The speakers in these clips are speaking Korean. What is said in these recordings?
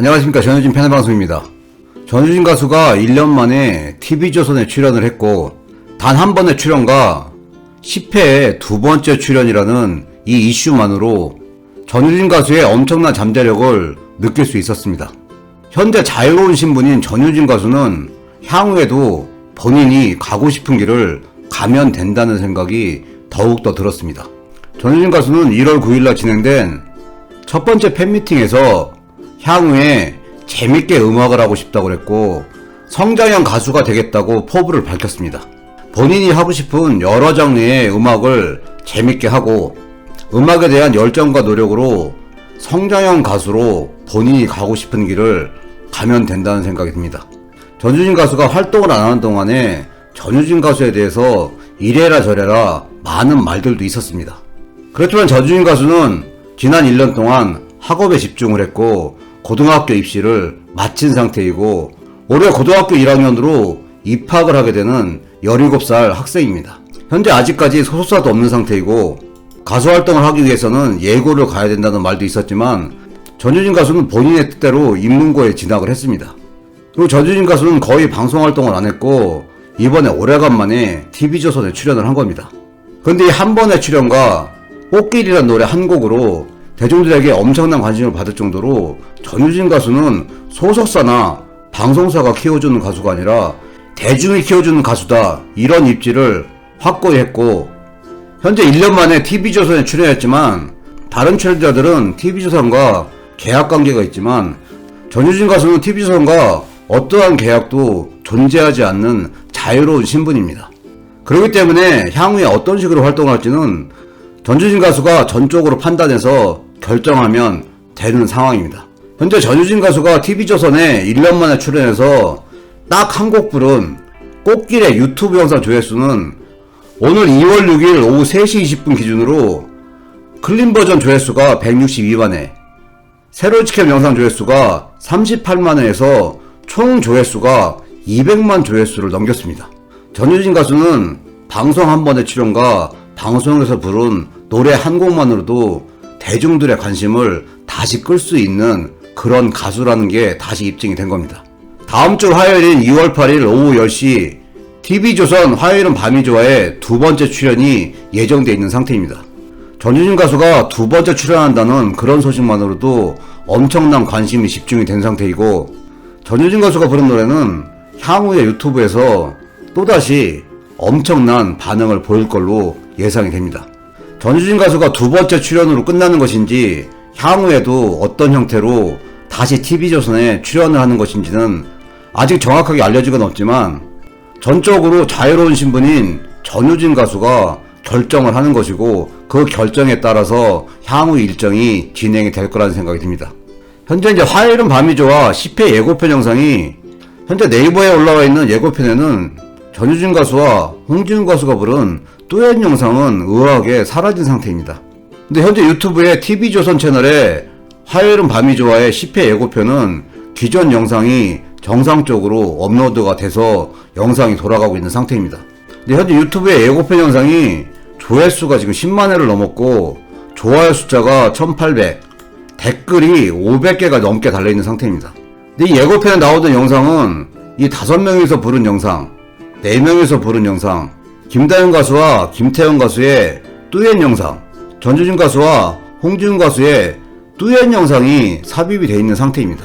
안녕하십니까 전효진 패널방송입니다. 전효진 가수가 1년 만에 TV조선에 출연을 했고 단 한 번의 출연과 10회의 두 번째 출연이라는 이 이슈만으로 전효진 가수의 엄청난 잠재력을 느낄 수 있었습니다. 현재 자유로운 신분인 전효진 가수는 향후에도 본인이 가고 싶은 길을 가면 된다는 생각이 더욱더 들었습니다. 전효진 가수는 1월 9일날 진행된 첫 번째 팬미팅에서 향후에 재밌게 음악을 하고 싶다고 그랬고 성장형 가수가 되겠다고 포부를 밝혔습니다. 본인이 하고 싶은 여러 장르의 음악을 재밌게 하고 음악에 대한 열정과 노력으로 성장형 가수로 본인이 가고 싶은 길을 가면 된다는 생각이 듭니다. 전유진 가수가 활동을 안 하는 동안에 전유진 가수에 대해서 이래라 저래라 많은 말들도 있었습니다. 그렇지만 전유진 가수는 지난 1년 동안 학업에 집중을 했고 고등학교 입시를 마친 상태이고 올해 고등학교 1학년으로 입학을 하게 되는 17살 학생입니다. 현재 아직까지 소속사도 없는 상태이고 가수 활동을 하기 위해서는 예고를 가야 된다는 말도 있었지만 전유진 가수는 본인의 뜻대로 입문고에 진학을 했습니다. 그리고 전유진 가수는 거의 방송 활동을 안 했고 이번에 오래간만에 TV조선에 출연을 한 겁니다. 근데 이 한 번의 출연과 꽃길이란 노래 한 곡으로 대중들에게 엄청난 관심을 받을 정도로 전유진 가수는 소속사나 방송사가 키워주는 가수가 아니라 대중이 키워주는 가수다 이런 입지를 확고히 했고 현재 1년 만에 TV조선에 출연했지만 다른 출연자들은 TV조선과 계약 관계가 있지만 전유진 가수는 TV조선과 어떠한 계약도 존재하지 않는 자유로운 신분입니다. 그렇기 때문에 향후에 어떤 식으로 활동할지는 전유진 가수가 전적으로 판단해서 결정하면 되는 상황입니다. 현재 전유진 가수가 TV조선에 1년 만에 출연해서 딱 한 곡 부른 꽃길의 유튜브 영상 조회수는 오늘 2월 6일 오후 3시 20분 기준으로 클린 버전 조회수가 162만 회, 새로 지캠 영상 조회수가 38만 회에서 총 조회수가 200만 조회수를 넘겼습니다. 전유진 가수는 방송 한 번의 출연과 방송에서 부른 노래 한 곡만으로도 대중들의 관심을 다시 끌 수 있는 그런 가수라는 게 다시 입증이 된 겁니다. 다음 주 화요일인 2월 8일 오후 10시 TV조선 화요일은 밤이 좋아의 두 번째 출연이 예정되어 있는 상태입니다. 전유진 가수가 두 번째 출연한다는 그런 소식만으로도 엄청난 관심이 집중이 된 상태이고 전유진 가수가 부른 노래는 향후에 유튜브에서 또다시 엄청난 반응을 보일 걸로 예상이 됩니다. 전유진 가수가 두 번째 출연으로 끝나는 것인지 향후에도 어떤 형태로 다시 TV조선에 출연을 하는 것인지는 아직 정확하게 알려지건 없지만 전적으로 자유로운 신분인 전유진 가수가 결정을 하는 것이고 그 결정에 따라서 향후 일정이 진행이 될 거라는 생각이 듭니다. 현재 이제 화요일은 밤이 좋아 10회 예고편 영상이 현재 네이버에 올라와 있는 예고편에는 전유진 가수와 홍진우 가수가 부른 뚜엣 영상은 의아하게 사라진 상태입니다. 근데 현재 유튜브의 TV조선 채널에 화요일은 밤이 좋아의 10회 예고편은 기존 영상이 정상적으로 업로드가 돼서 영상이 돌아가고 있는 상태입니다. 근데 현재 유튜브의 예고편 영상이 조회수가 지금 10만 회를 넘었고 좋아요 숫자가 1800, 댓글이 500개가 넘게 달려있는 상태입니다. 근데 이 예고편에 나오던 영상은 이 5명이서 부른 영상, 4명이서 부른 영상, 김다현 가수와 김태현 가수의 뚜엣 영상, 전주진 가수와 홍지훈 가수의 뚜엣 영상이 삽입이 되어 있는 상태입니다.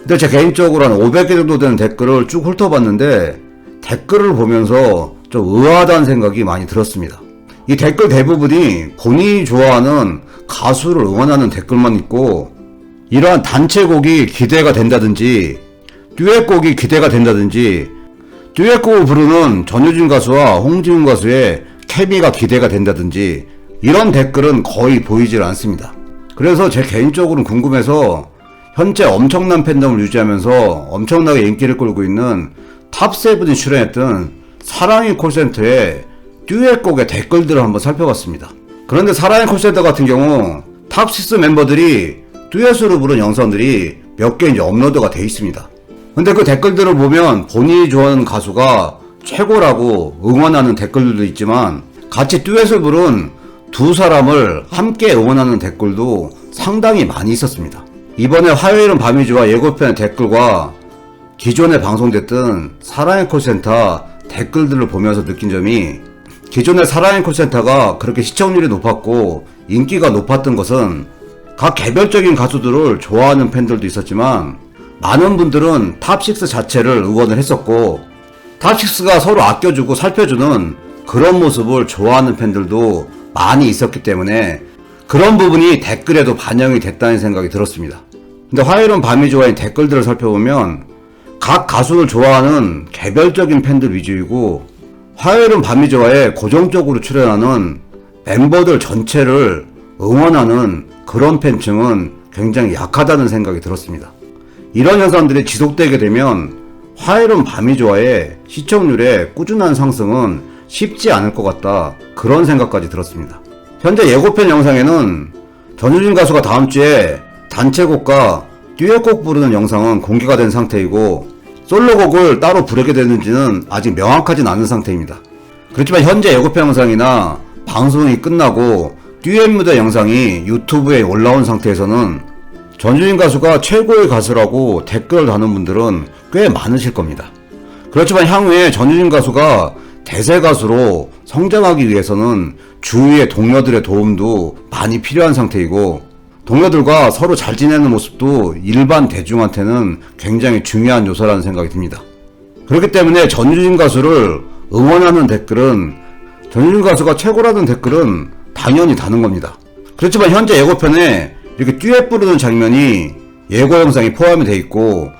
근데 제 개인적으로 한 500개 정도 되는 댓글을 쭉 훑어봤는데 댓글을 보면서 좀 의아하다는 생각이 많이 들었습니다. 이 댓글 대부분이 본인이 좋아하는 가수를 응원하는 댓글만 있고 이러한 단체곡이 기대가 된다든지 듀엣곡이 기대가 된다든지 듀엣곡을 부르는 전효진 가수와 홍지훈 가수의 케미가 기대가 된다든지 이런 댓글은 거의 보이질 않습니다. 그래서 제 개인적으로는 궁금해서 현재 엄청난 팬덤을 유지하면서 엄청나게 인기를 끌고 있는 탑세븐이 출연했던 사랑의 콜센터의 듀엣곡의 댓글들을 한번 살펴봤습니다. 그런데 사랑의 콜센터 같은 경우 탑6 멤버들이 듀엣으로 부른 영상들이 몇 개 업로드가 돼 있습니다. 근데 그 댓글들을 보면 본인이 좋아하는 가수가 최고라고 응원하는 댓글들도 있지만 같이 듀엣을 부른 두 사람을 함께 응원하는 댓글도 상당히 많이 있었습니다. 이번에 화요일은 밤이지와 예고편의 댓글과 기존에 방송됐던 사랑의 콜센터 댓글들을 보면서 느낀 점이 기존의 사랑의 콜센터가 그렇게 시청률이 높았고 인기가 높았던 것은 각 개별적인 가수들을 좋아하는 팬들도 있었지만 많은 분들은 탑6 자체를 응원을 했었고 탑6가 서로 아껴주고 살펴주는 그런 모습을 좋아하는 팬들도 많이 있었기 때문에 그런 부분이 댓글에도 반영이 됐다는 생각이 들었습니다. 근데 화요일은 밤이 좋아인 댓글들을 살펴보면 각 가수를 좋아하는 개별적인 팬들 위주이고 화요일은 밤이 좋아에 고정적으로 출연하는 멤버들 전체를 응원하는 그런 팬층은 굉장히 약하다는 생각이 들었습니다. 이런 현상들이 지속되게 되면 화요일은 밤이 좋아의 시청률의 꾸준한 상승은 쉽지 않을 것 같다. 그런 생각까지 들었습니다. 현재 예고편 영상에는 전유진 가수가 다음 주에 단체곡과 듀엣곡 부르는 영상은 공개가 된 상태이고 솔로곡을 따로 부르게 되는지는 아직 명확하진 않은 상태입니다. 그렇지만 현재 예고편 영상이나 방송이 끝나고 듀엣 무대 영상이 유튜브에 올라온 상태에서는 전주인 가수가 최고의 가수라고 댓글을 다는 분들은 꽤 많으실 겁니다. 그렇지만 향후에 전주진 가수가 대세 가수로 성장하기 위해서는 주위의 동료들의 도움도 많이 필요한 상태이고 동료들과 서로 잘 지내는 모습도 일반 대중한테는 굉장히 중요한 요소라는 생각이 듭니다. 그렇기 때문에 전유진 가수를 응원하는 댓글은 전유진 가수가 최고라는 댓글은 당연히 다는 겁니다. 그렇지만 현재 예고편에 이렇게 듀엣 부르는 장면이 예고 영상이 포함이 돼 있고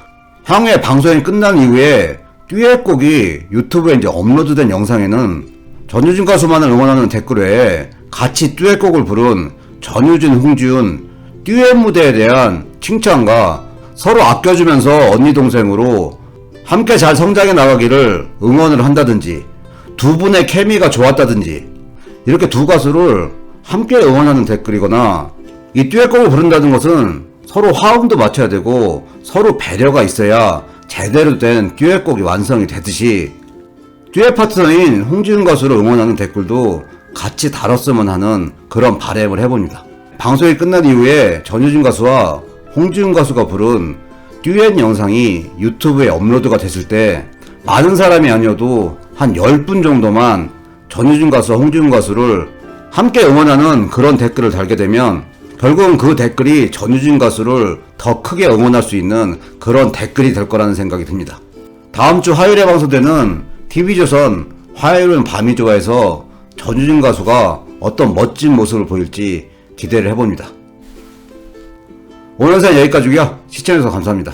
향후에 방송이 끝난 이후에 듀엣곡이 유튜브에 이제 업로드된 영상에는 전유진 가수만을 응원하는 댓글 외에 같이 듀엣곡을 부른 전유진, 홍지훈 듀엣 무대에 대한 칭찬과 서로 아껴주면서 언니 동생으로 함께 잘 성장해 나가기를 응원을 한다든지 두 분의 케미가 좋았다든지 이렇게 두 가수를 함께 응원하는 댓글이거나 이 듀엣곡을 부른다는 것은 서로 화음도 맞춰야 되고 서로 배려가 있어야 제대로 된 듀엣곡이 완성이 되듯이 듀엣 파트너인 홍지훈 가수를 응원하는 댓글도 같이 다뤘으면 하는 그런 바램을 해봅니다. 방송이 끝난 이후에 전유진 가수와 홍지훈 가수가 부른 듀엣 영상이 유튜브에 업로드가 됐을 때 많은 사람이 아니어도 한 10분 정도만 전유진 가수와 홍지훈 가수를 함께 응원하는 그런 댓글을 달게 되면 결국은 그 댓글이 전유진 가수를 더 크게 응원할 수 있는 그런 댓글이 될 거라는 생각이 듭니다. 다음 주 화요일에 방송되는 TV조선 화요일은 밤이 좋아해서 전유진 가수가 어떤 멋진 모습을 보일지 기대를 해봅니다. 오늘 영상 여기까지고요. 시청해주셔서 감사합니다.